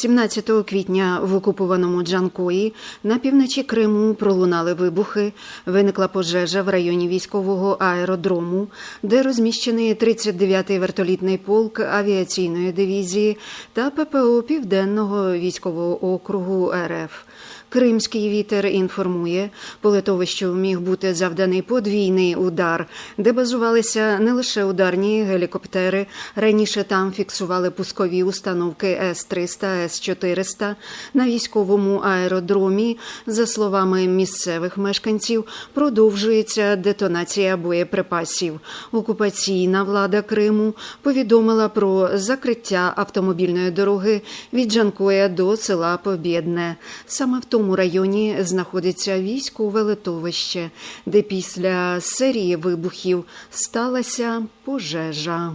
17 квітня в окупованому Джанкої на півночі Криму пролунали вибухи. Виникла пожежа в районі військового аеродрому, де розміщений 39-й вертолітний полк авіаційної дивізії та ППО Південного військового округу РФ. Кримський вітер інформує, по литовищу міг бути завданий подвійний удар, де базувалися не лише ударні гелікоптери. Раніше там фіксували пускові установки С-300, С-400 на військовому аеродромі. За словами місцевих мешканців, продовжується детонація боєприпасів. Окупаційна влада Криму повідомила про закриття автомобільної дороги від Джанкоя до села Побєдне. Саме в тому районі знаходиться військове литовище, де після серії вибухів сталася пожежа.